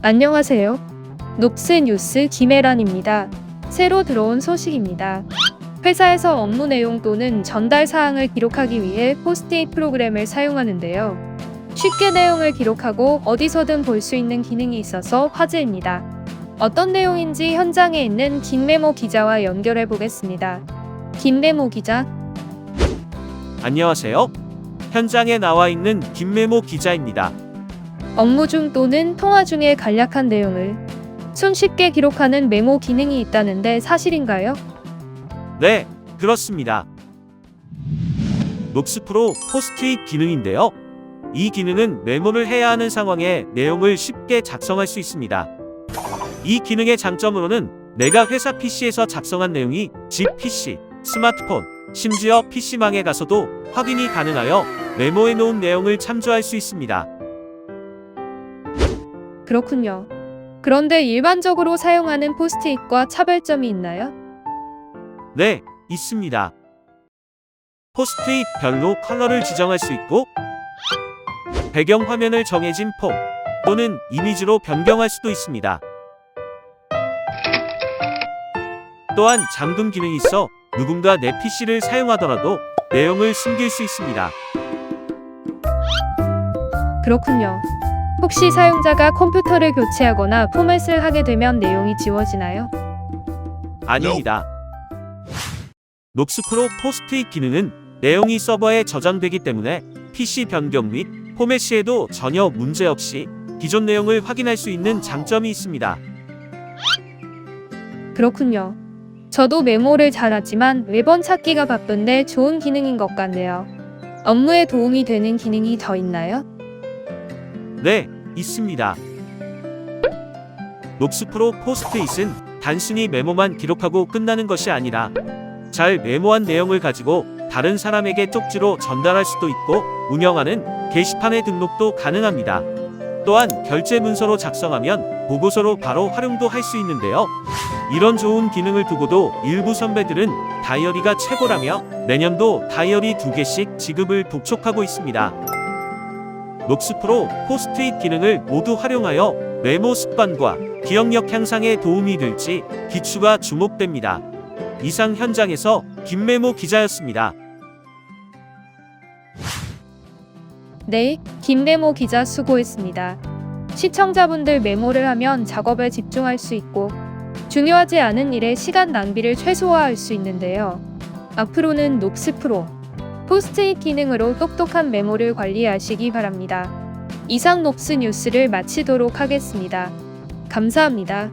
안녕하세요. 녹스 뉴스 김혜란입니다. 새로 들어온 소식입니다. 회사에서 업무 내용 또는 전달 사항을 기록하기 위해 포스트잇 프로그램을 사용하는데요. 쉽게 내용을 기록하고 어디서든 볼 수 있는 기능이 있어서 화제입니다. 어떤 내용인지 현장에 있는 김메모 기자와 연결해 보겠습니다. 김메모 기자, 안녕하세요. 현장에 나와 있는 김메모 기자입니다. 업무 중 또는 통화 중에 간략한 내용을 손쉽게 기록하는 메모 기능이 있다는데 사실인가요? 네, 그렇습니다. 녹스프로 포스트잇 기능인데요. 이 기능은 메모를 해야 하는 상황에 내용을 쉽게 작성할 수 있습니다. 이 기능의 장점으로는 내가 회사 PC에서 작성한 내용이 집 PC, 스마트폰, 심지어 PC망에 가서도 확인이 가능하여 메모해 놓은 내용을 참조할 수 있습니다. 그렇군요. 그런데 일반적으로 사용하는 포스트잇과 차별점이 있나요? 네, 있습니다. 포스트잇 별로 컬러를 지정할 수 있고 배경 화면을 정해진 폼 또는 이미지로 변경할 수도 있습니다. 또한 잠금 기능이 있어 누군가 내 PC를 사용하더라도 내용을 숨길 수 있습니다. 그렇군요. 혹시 사용자가 컴퓨터를 교체하거나 포맷을 하게 되면 내용이 지워지나요? 아닙니다. 녹스프로 포스트잇 기능은 내용이 서버에 저장되기 때문에 PC 변경 및 포맷 시에도 전혀 문제 없이 기존 내용을 확인할 수 있는 장점이 있습니다. 그렇군요. 저도 메모를 잘하지만 매번 찾기가 바쁜데 좋은 기능인 것 같네요. 업무에 도움이 되는 기능이 더 있나요? 네, 있습니다. 녹스프로 포스트잇은 단순히 메모만 기록하고 끝나는 것이 아니라 잘 메모한 내용을 가지고 다른 사람에게 쪽지로 전달할 수도 있고 운영하는 게시판의 등록도 가능합니다. 또한 결제 문서로 작성하면 보고서로 바로 활용도 할 수 있는데요. 이런 좋은 기능을 두고도 일부 선배들은 다이어리가 최고라며 내년도 다이어리 두 개씩 지급을 독촉하고 있습니다. 녹스프로 포스트잇 기능을 모두 활용하여 메모 습관과 기억력 향상에 도움이 될지 기추가 주목됩니다. 이상 현장에서 김메모 기자였습니다. 네, 김메모 기자 수고했습니다. 시청자분들 메모를 하면 작업에 집중할 수 있고 중요하지 않은 일에 시간 낭비를 최소화할 수 있는데요. 앞으로는 녹스 프로 포스트잇 기능으로 똑똑한 메모를 관리하시기 바랍니다. 이상 녹스 뉴스를 마치도록 하겠습니다. 감사합니다.